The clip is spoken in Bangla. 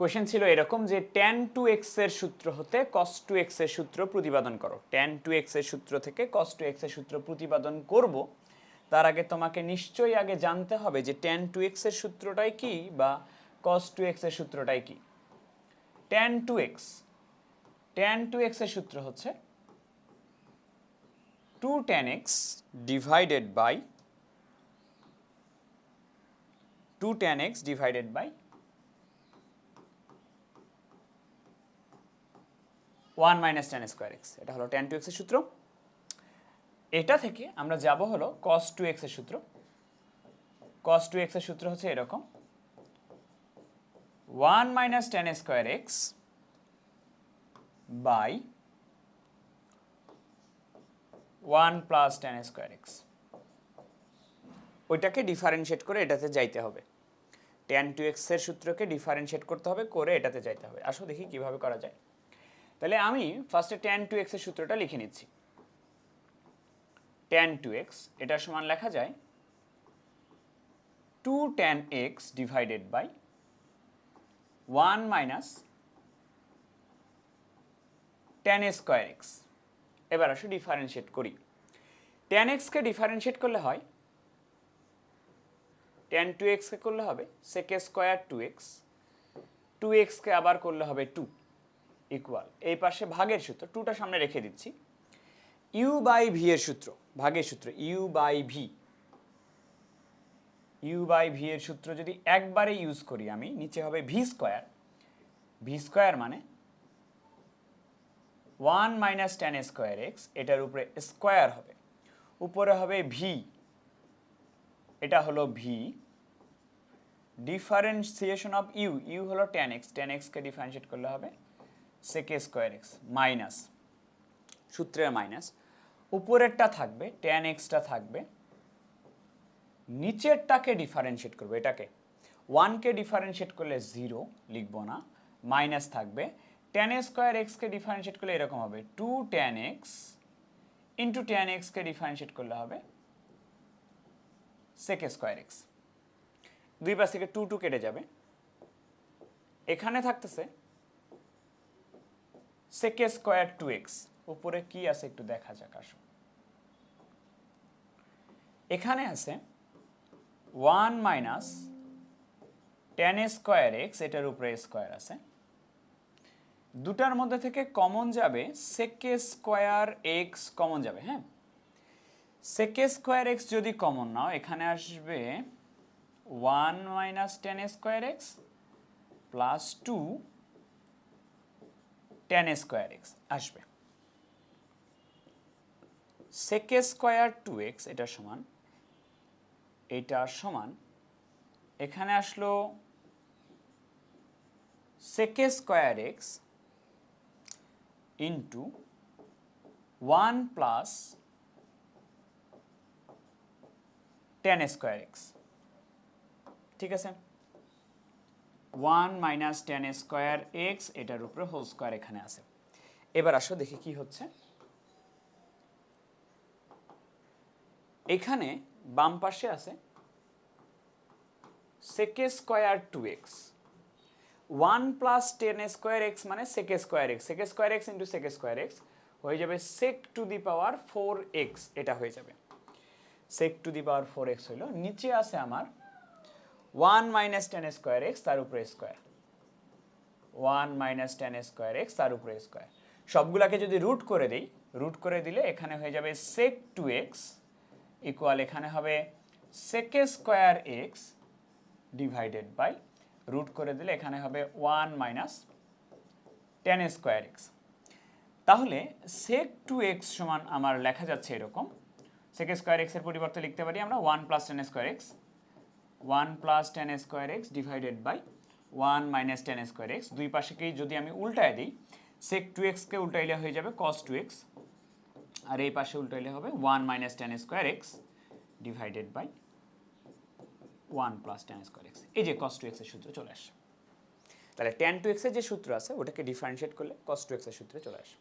কোশ্চেন ছিল এরকম যে ট্যান টু এক্সের সূত্র হতে কস টু এক্সের সূত্র প্রতিপাদন করো। ট্যান টু এক্সের সূত্র থেকে কস টু এক্সের সূত্র প্রতিপাদন করব। তার আগে তোমাকে নিশ্চয়ই আগে জানতে হবে যে ট্যান টু এক্সের সূত্রটাই কি বা কস টু এক্সের সূত্রটাই কি। Tan two x tan two এক্সের সূত্র হচ্ছে two tan x divided by two tan x divided by one minus tan square x, এটা হলো টেন টু এক্সের সূত্র। এটা থেকে আমরা যাব হলো কস টু এক্সের সূত্র। কস টু এক্সের সূত্র হচ্ছে এরকম। One minus tan square x by one plus tan square x. ওইটাকে ডিফারেন্সিয়েট করে এটাতে যাইতে হবে। টেন টু এক্সের সূত্রকে ডিফারেন্সিয়েট করতে হবে, করে এটাতে যাইতে হবে। আসো দেখি কীভাবে করা যায়। তাহলে আমি ফার্স্টে টেন টু এক্সের সূত্রটা লিখে নিচ্ছি। টেন টু এক্স এটার সমান লেখা যায় two tan x divided by one minus tan square x এবার আসো ডিফারেন্সিয়েট করি। টেন এক্সকে ডিফারেন্সিয়েট করলে হয় টেন টু এক্সকে করলে হবে sec square two x two এক্সকে আবার করলে হবে টু ইকুয়াল এই পাশে ভাগের সূত্র, টুটা সামনে রেখে দিচ্ছি। ইউ বাই ভি এর সূত্র, ভাগের সূত্র u by v u by v এর সূত্র যদি একবারে ইউজ করি আমি, নিচে হবে ভি স্কোয়ার ভি স্কোয়ার মানে one minus tan square x এটার উপরে স্কোয়ার হবে। উপরে হবে ভি এটা হলো v differentiation of u u হলো টেন এক্স টেন এক্সকে ডিফারেন্সিয়েট করলে হবে সেকে স্কোয়ার এক্স মাইনাস সূত্রের মাইনাস উপরেরটা থাকবে টেন এক্সটা থাকবে, নিচেরটাকে ডিফারেন্সিয়েট করব এটাকে। ওয়ানকে ডিফারেন্সিয়েট করলে জিরো লিখব না মাইনাস থাকবে। টেন স্কোয়ার এক্সকে ডিফারেন্সিয়েট করলে এরকম হবে two tan x into tan এক্সকে ডিফারেন্সিয়েট করলে হবে সেকে স্কোয়ার এক্স দুই পাশ থেকে টু টু কেটে যাবে। এখানে থাকতেছে সেকে স্কোয়ার টু এক্স। উপরে কি আছে একটু দেখা যাক, আসো। এখানে আছে one minus tan square x, এটার উপরে স্কোয়ার আছে। দুটার মধ্যে থেকে কমন যাবে সেকে স্কোয়ার এক্স, কমন যাবে হ্যাঁ? সেকে স্কোয়ার এক্স যদি কমন নাও, এখানে আসবে one minus tan square x plus two tan square x আসবে। সেকে স্কোয়ার টু এক্স এটা সমান এটা সমান, এখানে আসলো sec square x into one plus tan square x ঠিক আছে? One minus tan square x এটার উপরে হোল স্কোয়ার এখানে আছে। এবার আসো দেখি কি হচ্ছে। এখানে বাম পাশে আছে sec square two x one plus tan square x মানে sec square x sec square x into sec square x হয়ে যাবে sec to the power four x এটা হয়ে যাবে। Sec to the power four x হইল। নিচে আছে আমার one minus tan square x তার উপরে square. One minus tan square x তার উপরে স্কোয়ার। সবগুলাকে যদি রুট করে দিই, রুট করে দিলে এখানে হয়ে যাবে সেক টু এক্স ইকুয়াল এখানে হবে sec square x divided by root করে দিলে এখানে হবে one minus tan square x. তাহলে সেক টু এক্স সমান আমার লেখা যাচ্ছে এরকম। সেক স্কোয়ার এক্সের পরিবর্তে লিখতে পারি আমরা one plus tan square x one plus tan square x divided by one minus tan square x দুই পাশেকেই যদি আমি উল্টায় দিই সেক টু এক্সকে উল্টাইলে হয়ে যাবে কস টু এক্স আর এই পাশে উল্টাইলে হবে one minus tan square x divided by one plus tan square x এই যে কস টু এক্সের সূত্র চলে আসে। তাহলে টেন টু এক্সের যে সূত্র আছে, ওটাকে ডিফারেন্সিয়েট করলে কস টু এক্সের সূত্রে চলে আসে।